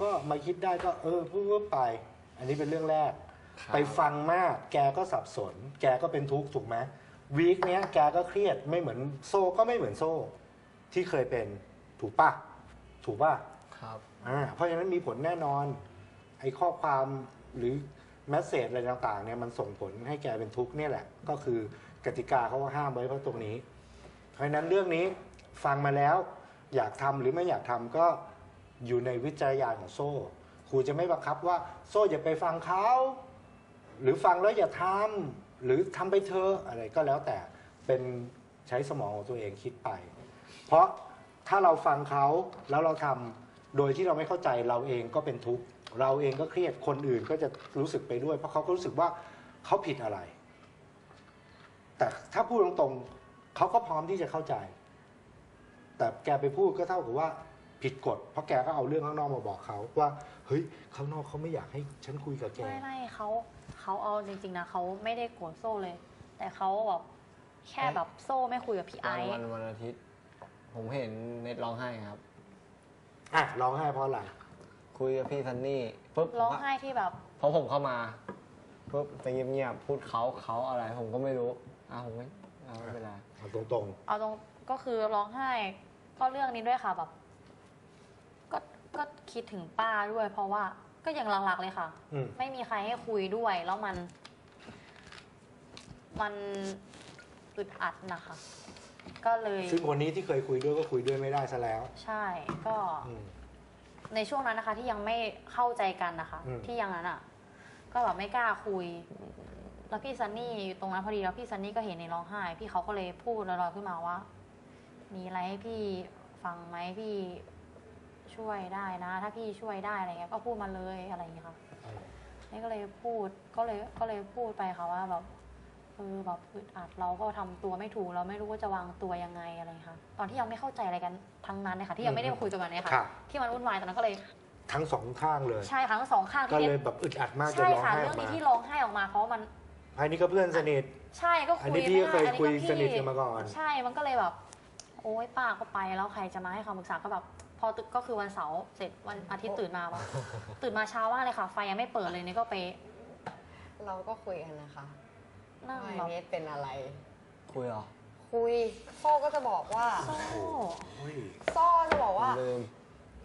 ก็มาคิดได้ก็เออพูดไป อันนี้เป็นเรื่องแรก ครับ ไปฟังมาก แกก็สับสน แกก็เป็นทุกข์ถูกไหมวีคเนี้ยแกก็เครียดไม่เหมือนโซ่ก็ไม่เหมือนโซ่ ที่เคยเป็นถูกปะถูกปะ ครับ อ่าเพราะฉะนั้นมีผลแน่นอน ไอ้ข้อความหรือแมสเซจอะไรต่างๆเนี่ยมันส่งผลให้แกเป็นทุกข์เนี่ยแหละ ก็คือกติกาเขาก็ห้ามไว้เพราะตรงนี้ เพราะฉะนั้นเรื่องนี้ฟังมาแล้ว อยากทำหรือไม่อยากทำก็ อยู่ในวิจารณญาณของโซ่ครูจะไม่บังคับว่าโซ่อย่าไปฟังเขาหรือฟังแล้วอย่าทำหรือทำไปเถออะไรก็แล้วแต่เป็นใช้สมองของตัวเองคิดไป เพราะถ้าเราฟังเขาแล้วเราทำโดยที่เราไม่เข้าใจเราเองก็เป็นทุกข์เราเองก็เครียดคนอื่นก็จะรู้สึกไปด้วย เพราะเขาก็รู้สึกว่าเขาผิดอะไร แต่ถ้าพูดตรงๆเขาก็พร้อมที่จะเข้าใจ แต่แกไปพูดก็เท่ากับว่า ผิดกฎเพราะแกก็เอาเรื่องข้างนอกมาบอกเขาว่าเฮ้ยข้างนอกเขาไม่อยากให้ฉันคุยกับแก ไม่ไม่เขาเขาเอาจริงๆนะเขาไม่ได้โกรธโซ่เลย แต่เขาแบบแค่แบบโซ่ไม่คุยกับพี่ไอวันซ์วันวันอาทิตย์ ผมเห็นเน็ตร้องไห้ครับ อะร้องไห้เพราะอะไรคุยกับพี่ซันนี่ปุ๊บร้องไห้ที่แบบพอผมเข้ามาปุ๊บไปเงียบๆพูดเขาเขาอะไร ผมก็ไม่รู้อะผมไม่อะไม่เป็นไรเอาตรงเอาตรงก็คือร้องไห้ ก็เรื่องนี้ด้วยค่ะแบบ ก็ก็คิดถึงป้าด้วย เพราะว่าก็ยังหลักๆเลยค่ะๆอืม ไม่มีใครให้คุยด้วย แล้วมัน มันอึดอัดนะคะ ก็เลย ซึ่งคนนี้ที่เคยคุยด้วยก็คุยด้วยไม่ได้ซะแล้วใช่ก็ อืม ในช่วงนั้นนะคะ ที่ยังไม่เข้าใจกันนะคะ อืม ที่ยังนั้นอะ ก็แบบไม่กล้าคุย แล้วพี่ซันนี่อยู่ตรงนั้นพอดีแล้วพี่ซันนี่ก็เห็นในร้องไห้ พี่เขาก็เลยพูดลอยๆขึ้นมาว่า มีอะไรให้พี่ฟังไหมพี่ ช่วยได้นะ ถ้าพี่ช่วยได้อะไรเงี้ยก็พูดมาเลยอะไรอย่างเงี้ยค่ะนี่ก็เลยพูดก็เลยก็เลยพูดไปค่ะว่าแบบเออแบบอึดอัดเราก็ทำตัวไม่ถูกเราไม่รู้ว่าจะวางตัวยังไงอะไรค่ะตอนที่ยังไม่เข้าใจอะไรกันทั้งนั้นเลยค่ะที่ยังไม่ได้มาคุยกันวันนี้ค่ะครับที่มันวุ่นวายตอนนั้นก็เลยทั้งสองข้างเลยใช่ค่ะทั้งสองข้างก็ที่เลยแบบอึดอัดมากจนใช่ร้องค่ะไห้อเรื่อองกมานี้ที่ร้องไห้ออกมาเพราะมันอันนี้ก็เพื่อนสนิทใช่ก็อันคุยนี้พี่ก็เคยไม่ได้คุยอัสนิทกันมาก่อน ใช่มันก็เลยแบบ โอ๊ยป้าก็ไปแล้วใครจะมาให้คำปรึกษาก็แบบ พอตึกก็คือวันเสาร์เสร็จวันอาทิตย์ตื่นมาแบบตื่นมาเช้ามากเลยค่ะ ไฟยังไม่เปิดเลยนี่ก็ไปเราก็คุยกันนะคะนั่งว่าแบบเนทเป็นอะไร คุยเหรอคุยโซ่ก็จะบอกว่าโซ่โอ้ยโซ่จะบอกว่า ลืม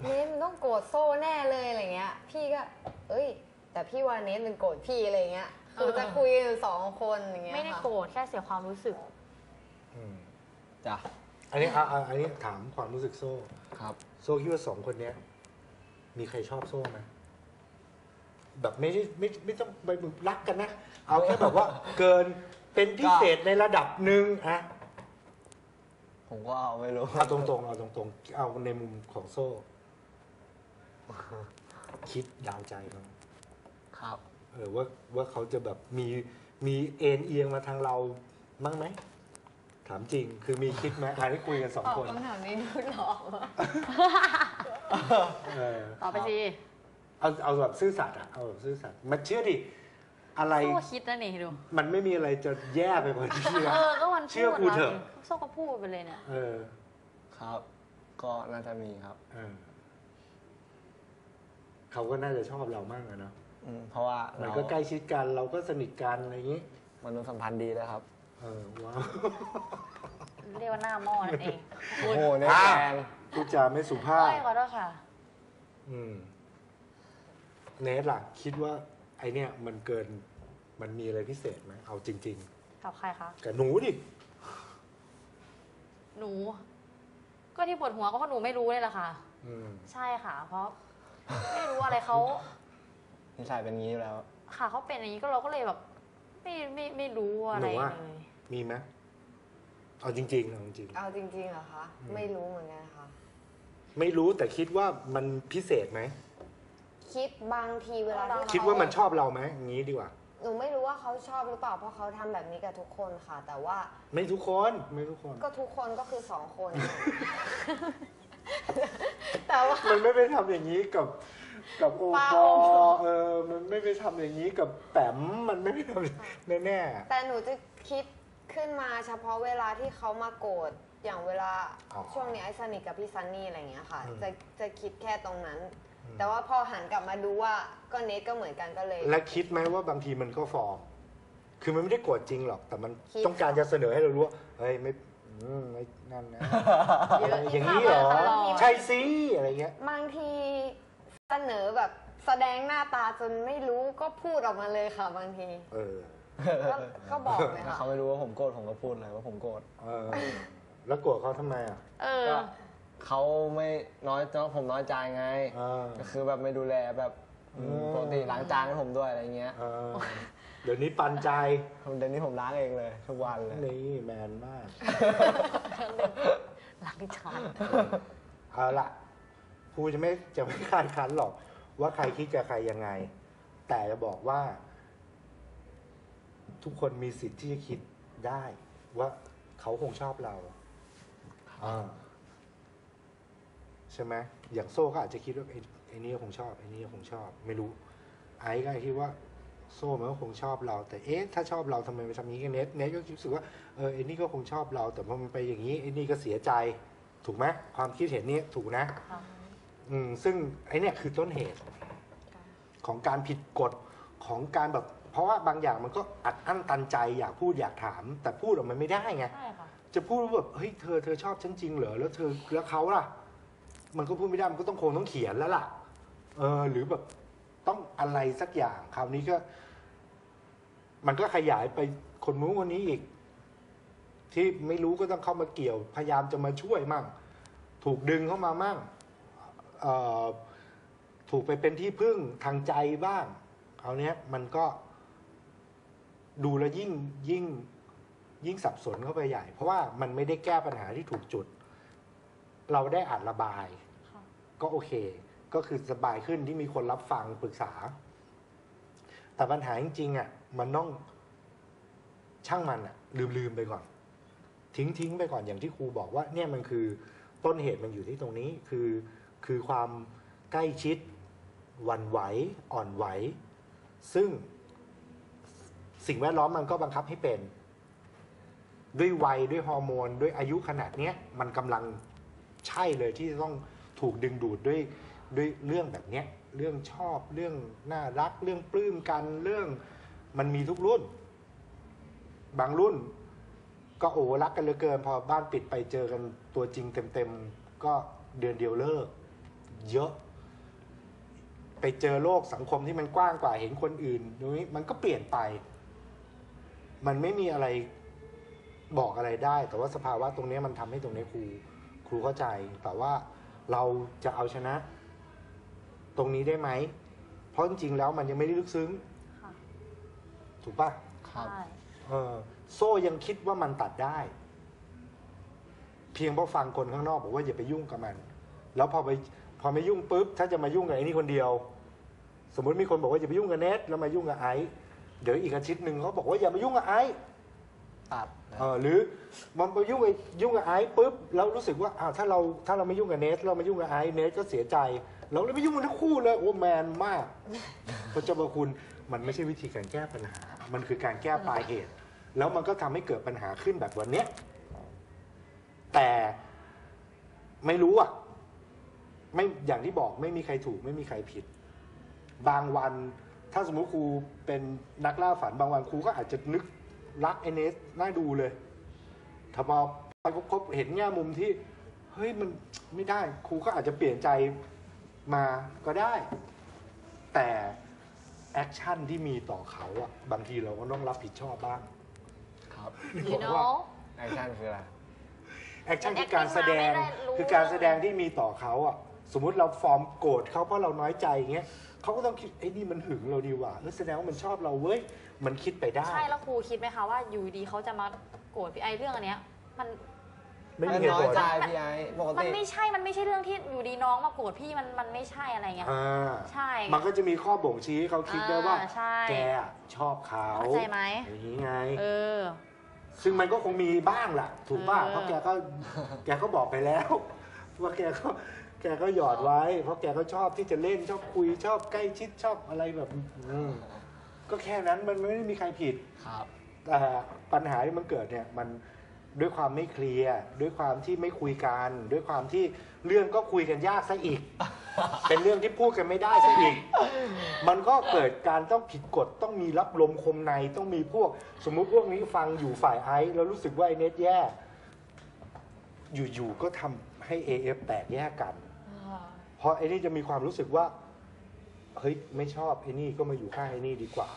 เนทมันต้องโกรธโซ่แน่เลยอะไรเงี้ย พี่ก็ เอ้ย แต่พี่ว่าเนทมันโกรธพี่อะไรเงี้ยคือจะคุยกันอยู่สองคนอย่างเงี้ยไม่ได้ค่ะโกรธแค่เสียความรู้สึก อืมจ้ะ อันนี้อะอะอันนี้ถามความรู้สึกโซ่ ครับ โซ่คิดว่าสองคนเนี้ย มีใครชอบโซ่ไหมแบบไม่ได้ไม่ไม่ต้องไปรักกันนะ เอาแค่แบบว่า เกินเป็นพิเศษในระดับหนึ่งอะผมก็เอาไม่รู้เอาตรงๆเอาตรงๆ เอาในมุมของโซ่ คิดดาวใจมั้งครับ เออว่าว่าเขาจะแบบมีมีเอ็นเอียงมาทางเรามั้งไหม ถามจริง คือมีคิดไหมอันนี้คุยกันสองตอบคนคำถามนี้ดูหลอกว่ะเออต่อไปสิเอาเอาแบบซื่อสัตย์อะเอาแบบซื่อสัตย์มันเชื่อดิอะไรโซ่คิดนะนี่ดู มันไม่มีอะไรจะแย่ไปกว่านี้เออะอก็มันเชื่อกูเถอะพูดแล้วโซ่ก็พูดไปเลยเนี่ย เออครับ ก็น่าจะมีครับ เออเขาก็น่าจะชอบเรามากอะเนาะอืมเพราะว่ามันเราก็ใกล้ชิดกันเราก็สนิทกันอะไรอย่างนี้ มนุษยสัมพันธ์ดีแล้วครับ เออว้าวเรียกว่าหน้าหม้อนั่นเองโอ้โหในอะแฟนพูดจาไม่สุภาพเอ้ยขอโทษค่ะ อืมเนทล่ะ คิดว่าไอเนี่ย มันเกินมันมีอะไรพิเศษไหมเอาจริง กับใครคะ ๆกับหนูดิ หนู ก็ที่ปวดหัวก็เพราะหนูไม่รู้เลยแหละค่ะ อืม ใช่ค่ะ เพราะ ไม่รู้อะไรเขา นิสัยเป็นงี้อยู่แล้ว ค่ะเขาเป็นอย่างนี้ก็เราก็เลยแบบ ไม่ไม่ไม่รู้อะไรหนูอะเลย มีไหมเอาจริงๆเอาจริงเอาจริงๆเหรอคะอืมไม่รู้เหมือนกันค่ะ ๆไม่รู้แต่คิดว่ามันพิเศษไหม คิดบางทีเวลาที่เขคิดว่ามันชอบเราไหมอย่างนี้ดีกว่า หนูไม่รู้ว่าเขาชอบหรือเปล่าเพราะเขาทำแบบนี้กับทุกคนค่ะ แต่ว่าไม่ทุกคนไม่ทุกคน ก็ทุกคนก็คือสองคน แต่ว่า มันไม่ไปทำอย่างนี้กับ กับโอปาปโออเออ มันไม่ไปทำอย่างนี้กับแปมมันไม่ไปทำแน่แต่หนูจะคิด ขึ้นมาเฉพาะเวลาที่เขามาโกรธอย่างเวลาอ๋อช่วงนี้ไอ้สนิทกับพี่ซันนี่อะไรอย่างเงี้ยค่ะ อืม จะจะคิดแค่ตรงนั้นๆอืแต่ว่าพอหันกลับมาดูว่าก็เนทก็เหมือนกันก็เลย และคิดไหมว่าบางทีมันก็ฟอร์ม คือมันไม่ได้โกรธจริงหรอก แต่มันคิด ต้องการจะเสนอให้เรารู้ว่า เฮ้ยไม่อืมไม่นั่นนะ เยอะอย่างนี้เหรอตลอดใช่สิอะไรเงี้ย บางทีเสนอแบบแสดงหน้าตาจนไม่รู้ก็พูดออกมาเลยค่ะบางที เออ ก็ก็บอกเลยถ้าค่ะ เขาไม่รู้ว่าผมโกรธผมก็พูดเลยว่าผมโกรธเออแล้วโกรธเขาทำไมอะเออ ก็เขาไม่น้อยน้องผมน้อยใจไง เออ ก็คือแบบไม่ดูแลแบบอืมอืม ปกติล้างจานให้ผมด้วยอะไรเงี้ยเออเดี๋ยวนี้ปันใจ ผมเดี๋ยวนี้ผมล้างเองเลย ทุกวันเลย นี่แมนมากหลังจานเอาละครูจะไม่จะไม่คาดคั้นหรอก ว่าใครคิดกับใครยังไง แต่จะบอกว่า ทุกคนมีสิทธิ์ที่จะคิดได้ ว่าเขาคงชอบเราอ่าใช่ไหมอย่างโซ่ก็อาจจะคิดว่าไอ้ไอ้นี่ก็คงชอบไอ้นี่ก็คงชอบ ไม่รู้ ไอ้ก็อาจจะคิดว่าโซ่มันก็คงชอบเรา แต่เอ๊ะถ้าชอบเราทำไมไปทำอย่างนี้กับเน็ตเน็ตก็รู้สึกว่าเออไอ้นี่ก็คงชอบเรา แต่พอมันไปอย่างนี้ไอ้นี่ก็เสียใจ ถูกไหมความคิดเห็นนี้ถูกนะค่ะอืมซึ่งไอ้เนี่ยคือต้นเหตุ ของการผิดกฎของการแบบ เพราะว่าบางอย่างมันก็อัดอั้นตันใจอยากพูดอยากถาม แต่พูดออกมาไม่ได้ไง ใช่ค่ะ จะพูดว่าแบบเฮ้ยเธอเธอชอบฉันจริงเหรอแล้วเธอแล้วเขาล่ะ มันก็พูดไม่ได้มันก็ต้องคงต้องเขียนแล้วล่ะ เออ หรือแบบต้องอะไรสักอย่างคราวนี้ก็ มันก็ขยายไปคนนู้นคนนี้อีก ที่ไม่รู้ก็ต้องเข้ามาเกี่ยว พยายามจะมาช่วยมั่ง ถูกดึงเข้ามามั่งเอ่อถูกไปเป็นที่พึ่งทางใจบ้างคราวเนี้ยมันก็ ดูแล้วยิ่งยิ่งยิ่งสับสนเข้าไปใหญ่ เพราะว่ามันไม่ได้แก้ปัญหาที่ถูกจุด เราได้อ่านระบาย ก็โอเค ก็คือสบายขึ้นที่มีคนรับฟังปรึกษา แต่ปัญหาจริงๆอะมันต้องช่างมันอะ ลืมลืมๆไปก่อน ทิ้งทิ้งๆไปก่อนอย่างที่ครูบอกว่า เนี่ยมันคือต้นเหตุมันอยู่ที่ตรงนี้คือคือความใกล้ชิดวันไหวอ่อนไหว ซึ่ง สิ่งแวดล้อมมันก็บังคับให้เป็น ด้วยวัยด้วยฮอร์โมน ด้วยอายุขนาดเนี้ยมันกำลังใช่เลยที่จะต้องถูกดึงดูดด้วยด้วยเรื่องแบบเนี้ยเรื่องชอบเรื่องน่ารัก เรื่องปลื้มกันเรื่องมันมีทุกรุ่น บางรุ่น ก็โอ้รักกันเหลือเกิน พอบ้านปิดไปเจอกันตัวจริงเต็มๆก็เดือนเดียวเลิก เยอะ ไปเจอโลกสังคมที่มันกว้างกว่าเห็นคนอื่นตรงนี้มันก็เปลี่ยนไป มันไม่มีอะไรบอกอะไรได้ แต่ว่าสภาวะตรงนี้มันทำให้ตรงนี้ครูครูเข้าใจ แต่ว่าเราจะเอาชนะ ตรงนี้ได้ไหม เพราะจริงๆแล้วมันยังไม่ได้ลึกซึ้งค่ะถูกปะครับใช่เออโซ่ยังคิดว่ามันตัดได้ เพียงเพราะฟังคนข้างนอกบอกว่าอย่าไปยุ่งกับมัน แล้วพอไปพอไม่ยุ่งปุ๊บถ้าจะมายุ่งกับไอ้นี่คนเดียว สมมติมีคนบอกว่าอย่าไปยุ่งกับเนทแล้วมายุ่งกับไอซ์ เดี๋ยวอีกอาทิตย์หนึ่งเขาบอกว่าอย่ามายุ่งกับไอซ์ตัดนะเออหรือมันไปยุ่งกับยุ่งกับไอซ์ปุ๊บแล้วรู้สึกว่าอ้าวถ้าเราถ้าเราไม่ยุ่งกับเนทเรามายุ่งกับไอซ์เนทก็เสียใจ เราเลยไม่ยุ่งกันทั้งคู่เลยโอ้แมนมากพระเจ้าประคุณมันไม่ใช่วิธีการแก้ปัญหา มันคือการแก้ปลายเหตุ แล้วมันก็ทำให้เกิดปัญหาขึ้นแบบวันเนี้ยแต่ไม่รู้อะ ไม่อย่างที่บอกไม่มีใครถูกไม่มีใครผิด บางวัน ถ้าสมมุติครูเป็นนักล่าฝันบางวันครูก็อาจจะนึกรักไอเนสน่าดูเลยถ้าพอไปพบเห็นแง่มุมที่ เฮ้ยมันไม่ได้ครูก็อาจจะเปลี่ยนใจมาก็ได้ แต่แอคชั่นที่มีต่อเขาอะบางทีเราก็ต้องรับผิดชอบบ้าง ครับ you know แอคชั่นคืออะไร แอคชั่นมันคือการแสดง acting มาไม่ได้รู้ คือการแสดงที่มีต่อเขาอะสมมุติเราฟอร์มโกรธเขาเพราะเราน้อยใจอย่างเงี้ย เขาก็ต้องคิดไอ้นี่มันหึงเราดีว่ะเออแสดงว่ามันชอบเราเว้ยมันคิดไปได้ ใช่แล้วครูคิดไหมคะว่าอยู่ดีเขาจะมาโกรธพี่ไอเรื่องอันเนี้ย มัน ไม่มีมันเหตุน้อผยลใจพี่ไอ้ปกมันติไม่ใช่ มันไม่ใช่เรื่องที่อยู่ดีน้องมาโกรธพี่มันมันไม่ใช่อะไรเงี้ย อ่าใช่ มันก็จะมีข้อบ่งชี้ให้เขาคิดได้ว่า อ่าใช่ แกชอบเขาเข้าใจไหม อย่างนี้ไง เออ ซึ่งมันก็คงมีบ้างแหละถูกป่ะเออ เพราะแกก็ แกก็บอกไปแล้ว ว่าแกก็ แกก็หยอดไว้ เพราะแกก็ชอบที่จะเล่นชอบคุยชอบใกล้ชิดชอบอะไรแบบอืมก็แค่นั้นมันไม่ได้มีใครผิดครับแต่ปัญหาที่มันเกิดเนี่ยมันด้วยความไม่เคลียร์ด้วยความที่ไม่คุยกัน ด้วยความที่เรื่องก็คุยกันยากซะอีก เป็นเรื่องที่พูดกันไม่ได้ซะอีก มันก็เกิดการต้องผิดกฎต้องมีรับลมคมในต้องมีพวก สมมุติพวกนี้ฟังอยู่ฝ่ายไอซ์แล้วรู้สึกว่าไอเน็ตแย่ อยู่ๆก็ทำให้ AF แตกแยกกันเพราะไอ้นี่จะมีความรู้สึกว่าเฮ้ยไม่ชอบไอ้นี่ก็มาอยู่ข้างไอ้นี่ดีกว่า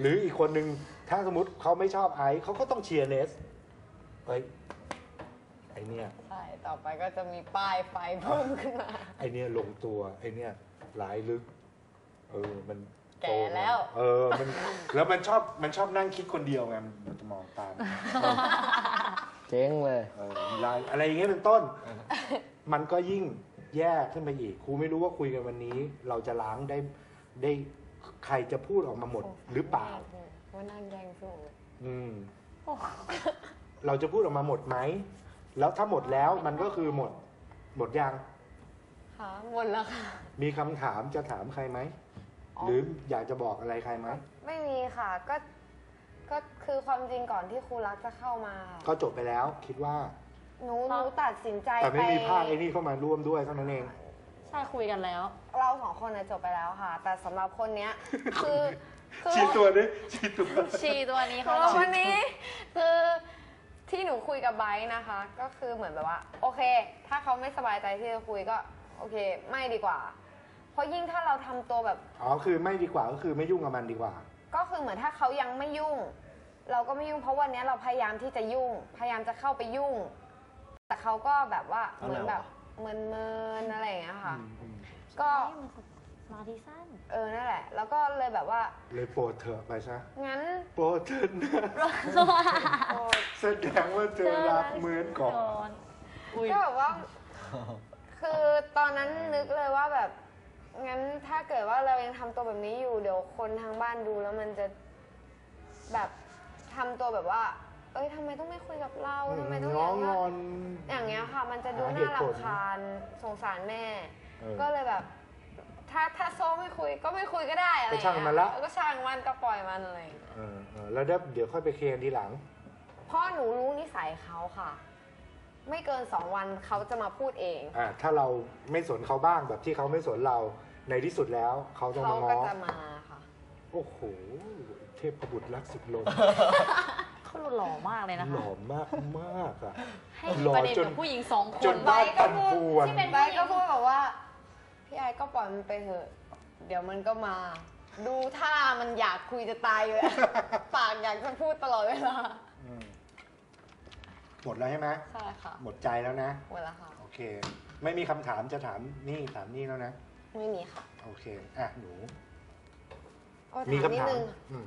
หรืออีกคนนึงถ้าสมมติเขาไม่ชอบไอซ์เขาก็ต้องเชียร์เนสเฮ้ยไอเนี่ยใช่ต่อไปก็จะมีป้ายไฟเพิ่มขึ้นมา ไอเนี่ยลงตัวไอเนี่ยหลายลึก เออมันแก่แล้ว เออมันแล้วมันชอบมันชอบนั่งคิดคนเดียวไงมันจะมองตามเจ๊งเลยเออลายอะไรอย่างเงี้ยเป็นต้น มันก็ยิ่ง แย่ขึ้นไปอีกครูไม่รู้ว่าคุยกันวันนี้ เราจะล้างได้ได้ใครจะพูดออกมาหมดหรือเปล่าว่านั่งแย่งสู้อืมเราจะพูดออกมาหมดไหม แล้วถ้าหมดแล้วมันก็คือหมด หมดยังค่ะหมดแล้วค่ะ มีคำถามจะถามใครไหมอ๋อหรืออยากจะบอกอะไรใครไหม ไม่มีค่ะ ก็ ก็คือความจริงก่อนที่ครูรักจะเข้ามา ก็จบไปแล้ว คิดว่า หนูหนูตัดสินใจแต่ไม่ไปมีภาคไอ้นี่เข้ามาร่วมด้วยเท่านั้นเอง ใช่คุยกันแล้ว เราสองคนน่ะจบไปแล้วค่ะ แต่สำหรับคนเนี้ย คือคือชี้ตัวดิชี้ตัวชีตัวนี้คืเขาอวันนี้ คือที่หนูคุยกับไบร์ทนะคะ ก็คือเหมือนแบบว่า โอเค ถ้าเขาไม่สบายใจที่จะคุยก็ โอเค ไม่ดีกว่า เพราะยิ่งถ้าเราทำตัวแบบ อ๋อคือไม่ดีกว่าก็คือไม่ยุ่งกับมันดีกว่า ก็คือเหมือนถ้าเขายังไม่ยุ่ง เราก็ไม่ยุ่งเพราะวันนี้เราพยายามที่จะยุ่ง พยายามจะเข้าไปยุ่ง แต่เขาก็แบบว่าเหมือนแบบเมินเมินๆอะไรอย่างเงี้ยค่ะ ก็สมาธิสั้น เออนั่นแหละ แล้วก็เลยแบบว่าเลยโปรดเถอะไปซะงั้นโปรดเถอะนะแสดงว่าเธอรักเหมือนก่อนอุ้ยก็แบบว่า คือตอนนั้นนึกเลยว่าแบบงั้นถ้าเกิดว่าเรายังทำตัวแบบนี้อยู่ เดี๋ยวคนทางบ้านดูแล้วมันจะแบบทำตัวแบบว่า เอ้ยทำไมต้องไม่คุยกับเราทำไมต้ององ้อย่างเงี้งยอนอย่างเงี้ยค่ะ มันจะดูหาเหน่าตุผลรำคาญสงสารแม่เออก็เลยแบบ ถ้าถ้าโซ่ไม่คุยก็ไม่คุยก็ได้อะไรก็ช่างมันละเออก็ช่างมันก็ปล่อยมันอะไรอย่างเงี้ยเออเออแล้วเดี๋ยวเดี๋ยวค่อยไปเคลียร์ทีหลังเพราะหนูรู้นิสัยเขาค่ะ ไม่เกินสองวันเขาจะมาพูดเองอ่าถ้าเราไม่สนเขาบ้างแบบที่เขาไม่สนเราในที่สุดแล้วเขาจะเขามาง้ก็อจะมาค่ะ โอ้โห เทพบุตรรักสุดลม เขาหล่อมากเลยนะหคะล่อมากมากอะให้มีหล่อประเด็นจน กับผู้หญิงสองคจนนบ้านปั่นป่วนที่เป็นใบก็พูดแบบว่า พี่ไอ้ก็ปล่อยมันไปเถอะ เดี๋ยวมันก็มา ดูท่ามันอยากคุยจะตายอยู่แล้ว ปากอยากจะพูดตลอดเวลาอืมหมดแล้วใช่ไหมใช่ค่ะหมดใจแล้วนะ หมดแล้วค่ะโอเค ไม่มีคำถามจะถามนี่ถามนี่แล้วนะ ไม่มีค่ะโอเค อะ หนูโอ้มีถามนิดคำถามนึง อืม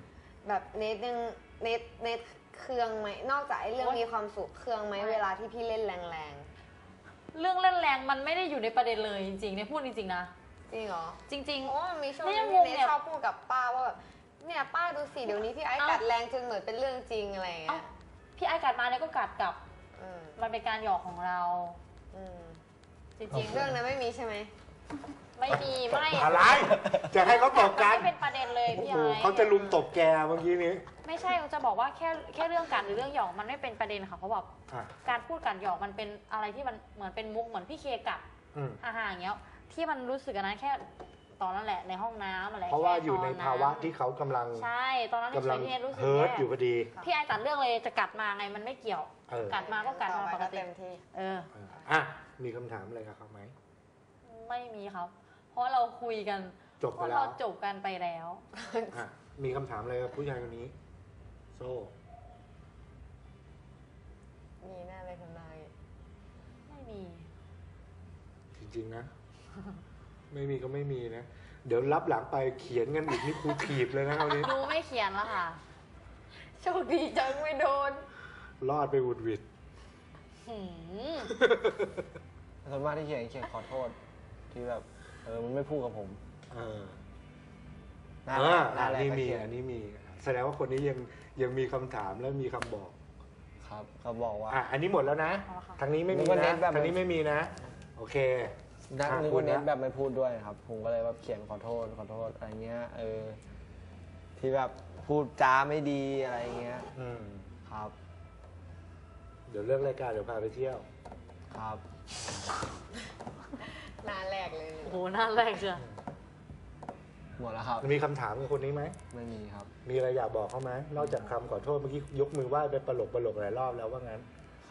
แบบเนทยังเนทเนท เครื่องไหมนอกจากไอ้เรื่องมีความสุขเครื่องไหมเวลาที่พี่เล่นแรงเรื่องเล่นแรงมันไม่ได้อยู่ในประเด็นเลยจริงๆเนี่ยพูดจริงๆนะ ๆจริงเหรอจริงโอ้มันมีช่วงนี่นึยังงงงที่เนเนี่ทยชอบพูดกับป้าว่าแบบเนี่ยป้าดูสิเดี๋ยวนี้พี่ไอ้เอ้ากัดแรงจนเหมือนเป็นเรื่องจริงอะไรอย่างๆเอ้าเงี้ยพี่ไอ้กัดมาเนี่ยก็กัดกลับ อืมมันเป็นการหยอกของเรา อืมจริงๆ เรื่องนั้นไม่มีใช่ไหม ไม่มีไม่อะไร จะให้เขาตบกันไม่เป็นประเด็นเลยโอ้พี่โหไอ้เขาจะลุมตบแกเมื่อกี้นี้ ไม่ใช่จะบอกว่าแค่แค่เรื่องกัดหรือเรื่องหยอกมันไม่เป็นประเด็นค่ะเพราะแบบอะการพูดกัดหยอกมันเป็นอะไรที่มันเหมือนเป็นมุกเหมือนพี่เคกัดอืมอาหารอย่างเงี้ยที่มันรู้สึกอันนั้นแค่ตอนนั้นแหละในห้องน้ำอะไรเพราะว่าแค่อยู่ในตภาวะที่เขากำลังใช่ตอนนั้นกำลังเฉยๆรู้สึกเฮิร์ตแย่อยู่พอดีพี่ไอ้ตัดเรื่องเลยจะกัดมาไงมันไม่เกี่ยวเออกัดมาก็กัดมาปกติเต็มที่เออเอออะมีคำถามอะไรกับเขาไหมไม่มีครับเพ ราะเราคุยกันจบเพไปราะแล้เราวจบกันไปแล้ว อะมีคำถามอะไรกับผู้ชายคนนี้ โซ่มีแน่เลยคุณนายไม่มี จริงๆนะ ไม่มีก็ไม่มีนะ เดี๋ยวรับหลังไปเขียนกันอีกนี่ครูถีบเลยนะคราวนี้ ดูไม่เขียนแล้วค่ะ โชคดีจังไม่โดน รอดไปหวุดหวิด หืม ส่วนมากที่เขียนเขียนขอโทษ ที่แบบเออมันไม่พูดกับผมเออหน้าอ่าหน้าอันแรกนี้ก็มีเขียนอันนี้มีแสดงว่าคนนี้ยังยังมีคำถามและมีคำบอกครับเขาบอกว่า อะอันนี้หมดแล้วนะเอาละค่ะ ทางนี้ไม่นึมีกว่าเน้นะนแบบ ทางนี้ไม่มีนะ โอเค นักอะนึกคุว่าณเน้นนะแบบไม่พูดด้วยครับ ผมก็เลยแบบเขียนขอโทษขอโทษอะไรเงี้ยเออที่แบบพูดจาไม่ดีอะไรเงี้ยอืมครับ เดี๋ยวเลิกรายการเดี๋ยวพาไปเที่ยว ครับ หน้าแรกเลยโอ้โหหน้าแรกเชียวหมดแล้วครับ มีคำถามกับคนนี้ไหม ไม่มีครับ มีอะไรอยากบอกเขาไหม นอกจากคำขอโทษเมื่อกี้ยกมือไหว้ไปประหลกประหลกหลายรอบแล้วว่างั้น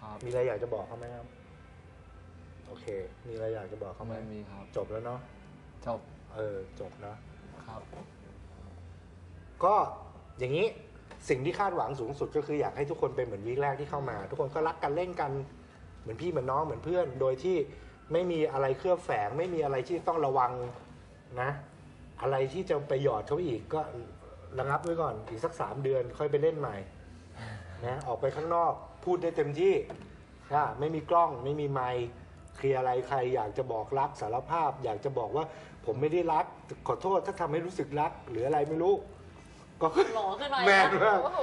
ครับมีอะไรอยากจะบอกเขาไหมครับ โอเค มีอะไรอยากจะบอกเขาไหมไม่มีครับ จบแล้วเนาะ จบเออ จบเนาะครับ ก็อย่างนี้สิ่งที่คาดหวังสูงสุดก็คืออยากให้ทุกคนเป็นเหมือนวีคแรกที่เข้ามา ทุกคนก็รักกันเล่นกัน เหมือนพี่เหมือนน้องเหมือนเพื่อน โดยที่ ไม่มีอะไรเคลือบแฝง ไม่มีอะไรที่ต้องระวังนะ อะไรที่จะไปหยอดเขาอีกก็ระงับไว้ก่อนอีกสักสามเดือนค่อยไปเล่นใหม่นะออกไปข้างนอกพูดได้เต็มที่ถ้าไม่มีกล้องไม่มีไมค์เคลียร์อะไรใคร อยากจะบอกรักสารภาพ อยากจะบอกว่าผมไม่ได้รัก ขอโทษถ้าทำให้รู้สึกรัก หรืออะไรไม่รู้ ก็หล่อขึ้นมาแมนอีกมากโอ้โห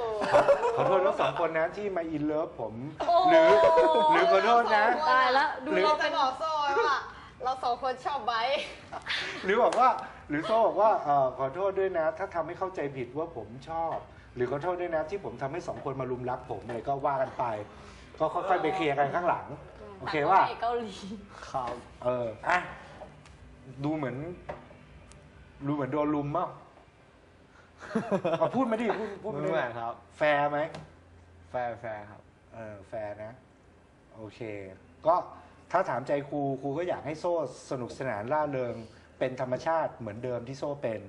ขอโทษทั้งสองคนนะที่มาอินเลิฟผมโอ้หรือหรือขอโทษนะตายละดูหรือเราจะเป็นบอกโซ่ ว่า เราสองคนชอบไบค์หรือบอกว่าหรือโซ่บอกว่าเออขอโทษด้วยนะ ถ้าทำให้เข้าใจผิดว่าผมชอบ หรือขอโทษด้วยนะที่ผมทำให้สองคนมารุมรักผมอะไรก็ว่ากันไป ก็ค่อยๆไปเคลียร์กันข้างหลัง โอเคว่า เกาหลีครับเอออะดูเหมือน ดูเหมือนโดนลุมมั้งเอาพูดมาดิพูดพูดไม่มาดิเหมือนครับ แฟร์ไหม แฟร์แฟร์ครับ เออแฟร์นะ โอเค ก็ ถ้าถามใจครูครูก็อยากให้โซ่สนุกสนานล่าเริง เป็นธรรมชาติเหมือนเดิมที่โซ่เป็น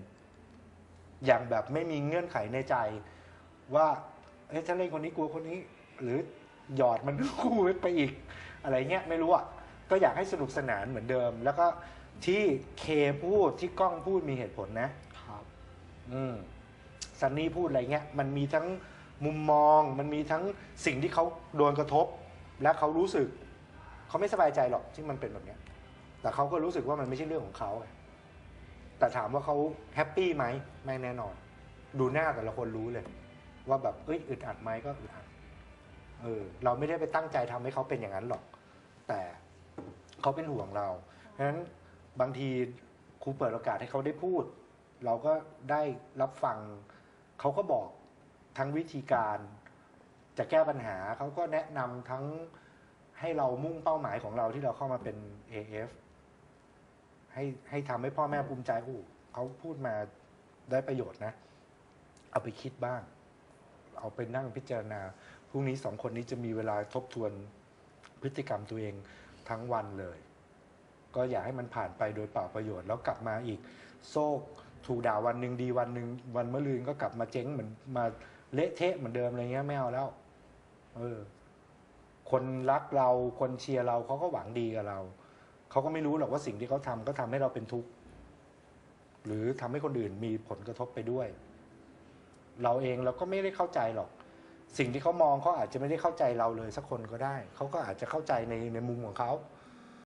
อย่างแบบไม่มีเงื่อนไขในใจ ว่าเฮ้ยถ้าเล่นคนนี้กลัวคนนี้ หรือหยอดมันคู่ไปอีก อะไรเงี้ยไม่รู้อะก็อยากให้สนุกสนานเหมือนเดิม แล้วก็ที่เคพูดที่กล้องพูดมีเหตุผลนะ ครับ อืมซันนี่พูดอะไรเงี้ยมันมีทั้งมุมมอง มันมีทั้งสิ่งที่เขาโดนกระทบ และเขารู้สึก เขาไม่สบายใจหรอกที่มันเป็นแบบเนี้ย แต่เขาก็รู้สึกว่ามันไม่ใช่เรื่องของเขาไงแต่ถามว่าเขาแฮปปี้ไหมไม่แน่นอน ดูหน้าแต่ละคนรู้เลย ว่าแบบเอ้ยอึดอัดไหมก็อึดอัดเออ เราไม่ได้ไปตั้งใจทำให้เขาเป็นอย่างนั้นหรอก แต่เขาเป็นห่วงเราเพราะฉะนั้นบางทีครูเปิดโอกาสให้เขาได้พูด เราก็ได้รับฟังเขาก็บอกทั้งวิธีการจะแก้ปัญหาเขาก็แนะนำทั้ง ให้เรามุ่งเป้าหมายของเราที่เราเข้ามาเป็น AF ให้ให้ทำให้พ่อแม่ภูมิใจอู้เขาพูดมาได้ประโยชน์นะ เอาไปคิดบ้าง เอาไปนั่งพิจารณาพรุ่งนี้สองคนนี้จะมีเวลาทบทวนพฤติกรรมตัวเองทั้งวันเลย ก็อย่าให้มันผ่านไปโดยเปล่าประโยชน์ แล้วกลับมาอีก โซกถูกด่าวันหนึ่งดีวันหนึ่งวันเมะรืนก็กลับมาเจ๊งเหมือนมาเละเทะเหมือนเดิมอะไรเงี้ยไม่เอาแล้ว เออ คนรักเราคนเชียร์เราเขาก็หวังดีกับเรา เขาก็ไม่รู้หรอกว่าสิ่งที่เขาทำก็ทำให้เราเป็นทุกข์หรือทำให้คนอื่นมีผลกระทบไปด้วย เราเองเราก็ไม่ได้เข้าใจหรอก สิ่งที่เขามองเขาอาจจะไม่ได้เข้าใจเราเลยสักคนก็ได้ เขาก็อาจจะเข้าใจในในมุมของเขา